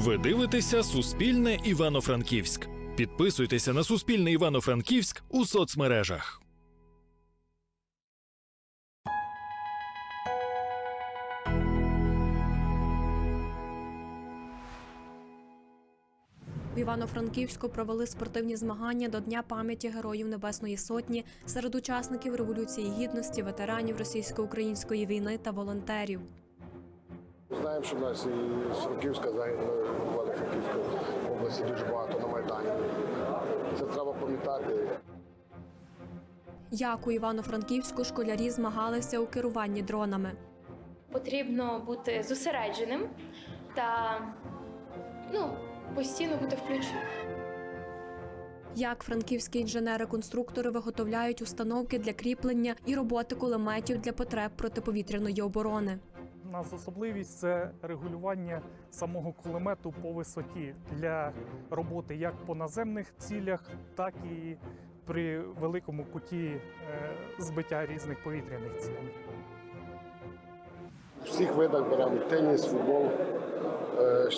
Ви дивитеся Суспільне Івано-Франківськ. Підписуйтеся на Суспільне Івано-Франківськ у соцмережах. В Івано-Франківську провели спортивні змагання до Дня пам'яті Героїв Небесної Сотні серед учасників Революції Гідності, ветеранів російсько-української війни та волонтерів. Знаємо, що в нас і Франківська загинула в Івано-Франківській області дуже багато на Майдані. Це треба пам'ятати. Як у Івано-Франківську школярі змагалися у керуванні дронами. Потрібно бути зосередженим та ну, постійно бути включеним. Як франківські інженери-конструктори виготовляють установки для кріплення і роботи кулеметів для потреб протиповітряної оборони. У нас особливість це регулювання самого кулемету по висоті для роботи як по наземних цілях, так і при великому куті е, збиття різних повітряних цілей. В всіх видах беремо теніс, футбол, е,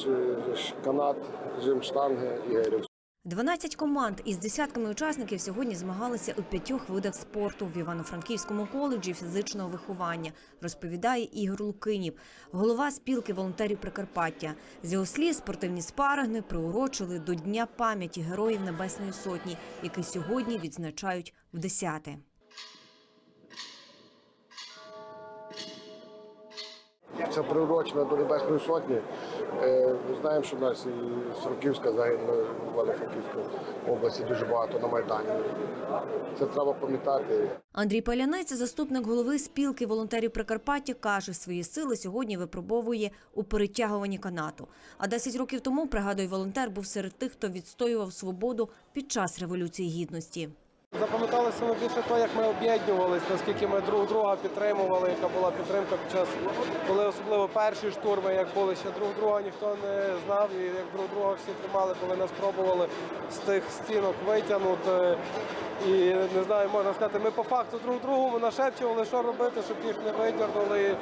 канат, жим штанги і гирів. 12 команд із десятками учасників сьогодні змагалися у п'ятьох видах спорту в Івано-Франківському коледжі фізичного виховання, розповідає Ігор Лукинів, голова спілки волонтерів Прикарпаття. З його слів, спортивні спаринги приурочили до Дня пам'яті Героїв Небесної Сотні, який сьогодні відзначають в десяте. Це приурочено до Небесної Сотні. Е, Ми знаємо, що в нас і Франківська загинула в Івано-Франківській області дуже багато на Майдані. Це треба пам'ятати. Андрій Палянець, заступник голови спілки волонтерів Прикарпаття, каже, свої сили сьогодні випробовує у перетягуванні канату. А 10 років тому, пригадує волонтер, був серед тих, хто відстоював свободу під час революції гідності. Запам'яталося ми більше то, як ми об'єднувалися, наскільки ми друг друга підтримували, яка була підтримка під час, коли особливо перші штурми, як були ще друг друга, ніхто не знав, і як друг друга всі тримали, коли нас пробували з тих стінок витягнути. І не знаю, можна сказати, ми по факту друг другу нашепчували, що робити, щоб їх не видягнули.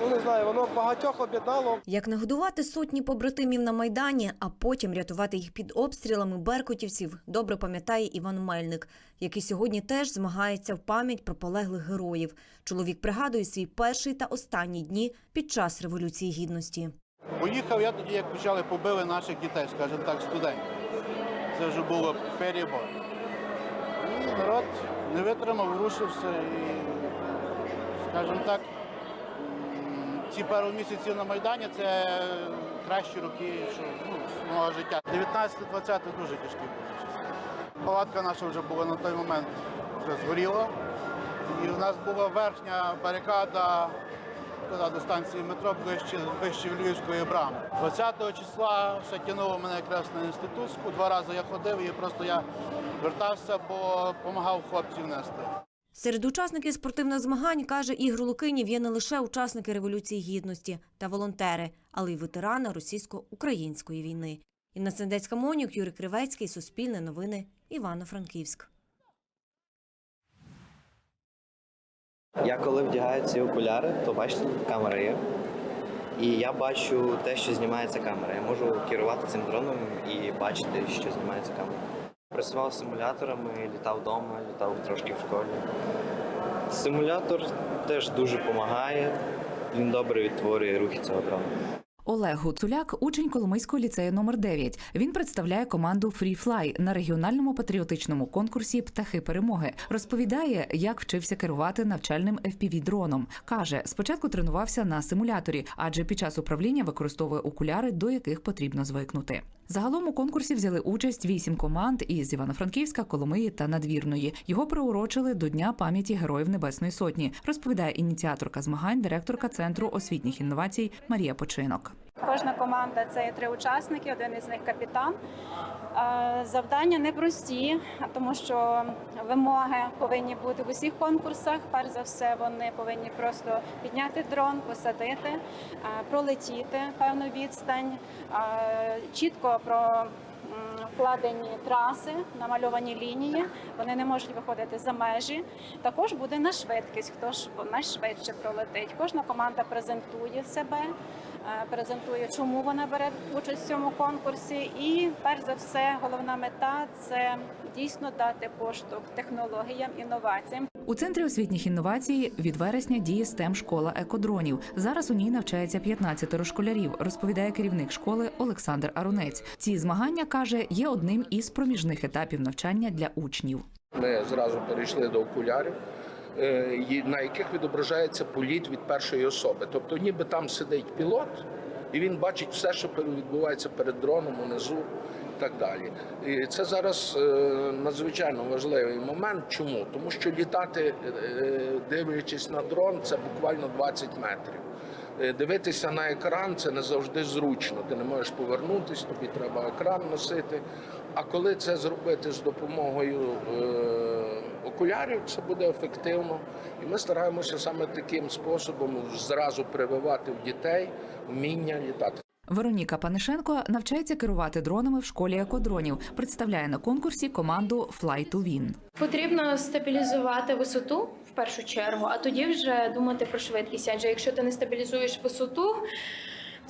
Ну не знаю, воно багатьох об'єднало. Як нагодувати сотні побратимів на Майдані, а потім рятувати їх під обстрілами беркутівців, добре пам'ятає Іван Мельник, який сьогодні теж змагається в пам'ять про полеглих героїв. Чоловік пригадує свій перший та останні дні під час Революції Гідності. Поїхав я тоді, як почали побили наших дітей, скажімо так, студентів. Це вже було перебор. І народ не витримав, рушився і, скажімо так, ці пару місяців на Майдані це кращі роки що, ну, мого життя. 19-20 дуже тяжкі були. Палатка наша вже була на той момент вже згоріла. І в нас була верхня барикада туди до станції метро ближче, вище Львівської брами. 20 числа ще тягнуло мене якраз на інститутську. Два рази я ходив і просто я вертався, бо допомагав хлопців нести. Серед учасників спортивних змагань, каже Ігор Лукинів, є не лише учасники Революції Гідності та волонтери, але й ветерани російсько-української війни. Інна Сендецька Монюк, Юрій Кривецький, Суспільне новини, Івано-Франківськ. Я коли вдягаю ці окуляри, то бачите, камера є. І я бачу те, що знімається камера. Я можу керувати цим дроном і бачити, що знімається камера. Працював симуляторами, літав вдома, літав трошки в школі. Симулятор теж дуже допомагає. Він добре відтворює рухи цього дрона. Олег Гуцуляк, учень Коломийського ліцею номер 9 Він представляє команду Fly на регіональному патріотичному конкурсі Птахи перемоги. Розповідає, як вчився керувати навчальним fpv дроном каже, спочатку тренувався на симуляторі, адже під час управління використовує окуляри, до яких потрібно звикнути. Загалом у конкурсі взяли участь вісім команд із Івано-Франківська, Коломиї та Надвірної. Його приурочили до Дня пам'яті Героїв Небесної Сотні, розповідає ініціаторка змагань, директорка центру освітніх інновацій Марія Починок. Кожна команда це три учасники, один із них капітан. Е, Завдання непрості, тому що вимоги повинні бути в усіх конкурсах. Перш за все, вони повинні просто підняти дрон, посадити, е, пролетіти певну відстань, е, чітко про вкладені траси, намальовані лінії. Вони не можуть виходити за межі. Також буде на швидкість, хто ж найшвидше пролетить. Кожна команда презентує себе. Е, презентує, чому вона бере участь в цьому конкурсі. І перш за все, головна мета це дійсно дати поштовх технологіям, інноваціям. У центрі освітніх інновацій від вересня діє stem школа екодронів. Зараз у ній навчається 15 школярів, розповідає керівник школи Олександр Арунець. Ці змагання каже є одним із проміжних етапів навчання для учнів. Ми зразу перейшли до окулярів, на яких відображається політ від першої особи. Тобто, ніби там сидить пілот, і він бачить все, що відбувається перед дроном унизу і так далі. І це зараз е, надзвичайно важливий момент. Чому? Тому що літати, е, дивлячись на дрон, це буквально 20 метрів. Е, Дивитися на екран це не завжди зручно. Ти не можеш повернутися, тобі треба екран носити. А коли це зробити з допомогою е, окулярів, це буде ефективно. І ми стараємося саме таким способом зразу прививати в дітей вміння літати. Вероніка Панишенко навчається керувати дронами в школі екодронів. Представляє на конкурсі команду Fly to Win. Потрібно стабілізувати висоту в першу чергу, а тоді вже думати про швидкість. Адже якщо ти не стабілізуєш висоту,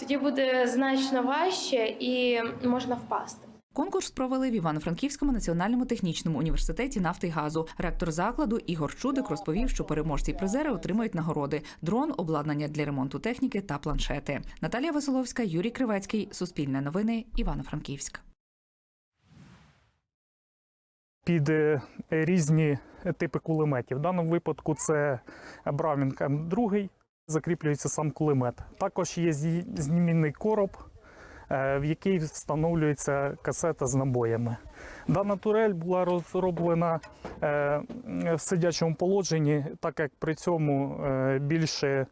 тоді буде значно важче і можна впасти. Конкурс провели в Івано-Франківському національному технічному університеті нафти й газу. Ректор закладу Ігор Чудик розповів, що переможці й призери отримають нагороди: дрон, обладнання для ремонту техніки та планшети. Наталія Веселовська, Юрій Кривецький, Суспільне новини, Івано-Франківськ. під е, різні типи кулеметів. В даному випадку це Браумінг М2, закріплюється сам кулемет. Також є змінний короб, в якій встановлюється касета з набоями. Дана турель була розроблена е, в сидячому положенні, так як при цьому е, більше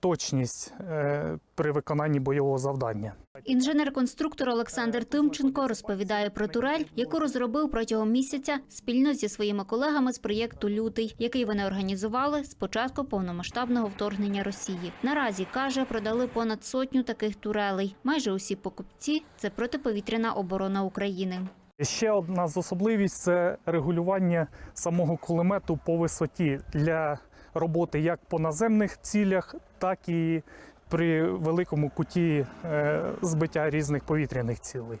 точність е, при виконанні бойового завдання. Інженер-конструктор Олександр Тимченко розповідає про турель, яку розробив протягом місяця спільно зі своїми колегами з проєкту Лютий, який вони організували з початку повномасштабного вторгнення Росії. Наразі каже, продали понад сотню таких турелей. Майже усі покупці це протиповітряна оборона України. Ще одна з особливість це регулювання самого кулемету по висоті для роботи як по наземних цілях, так і при великому куті е, збиття різних повітряних цілей.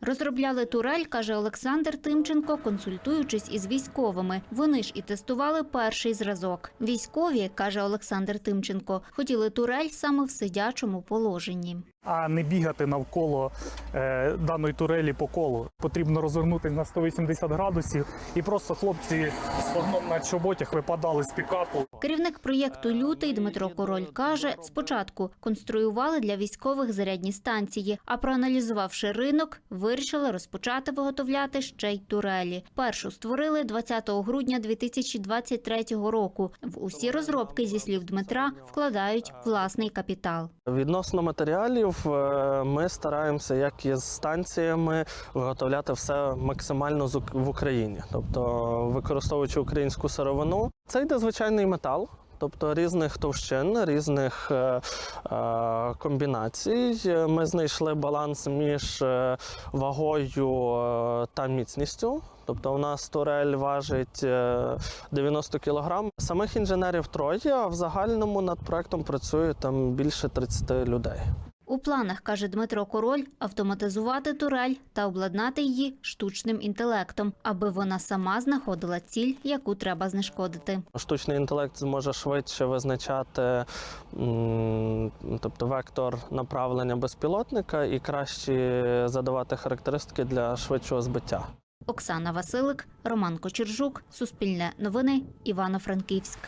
Розробляли турель, каже Олександр Тимченко, консультуючись із військовими. Вони ж і тестували перший зразок. Військові, каже Олександр Тимченко, хотіли турель саме в сидячому положенні. А не бігати навколо е, даної турелі по колу. Потрібно розвернути на 180 градусів, і просто хлопці з погном на чоботях випадали з пікапу. Керівник проєкту Лютий Дмитро Король каже, спочатку конструювали для військових зарядні станції, а проаналізувавши ринок, вирішили розпочати виготовляти ще й турелі. Першу створили 20 грудня 2023 року. В усі розробки, зі слів Дмитра, вкладають власний капітал. Відносно матеріалів, ми стараємося, як і з станціями, виготовляти все максимально в Україні, тобто використовуючи українську сировину. Це йде звичайний метал. Тобто різних товщин, різних е, е, комбінацій. Ми знайшли баланс між е, вагою е, та міцністю. Тобто у нас турель важить е, 90 кг. Самих інженерів троє, а в загальному над проектом працює там більше 30 людей. У планах, каже Дмитро Король, автоматизувати турель та обладнати її штучним інтелектом, аби вона сама знаходила ціль, яку треба знешкодити. Штучний інтелект зможе швидше визначати тобто вектор направлення безпілотника і краще задавати характеристики для швидшого збиття. Оксана Василик, Роман Кочержук, Суспільне новини, Івано-Франківськ.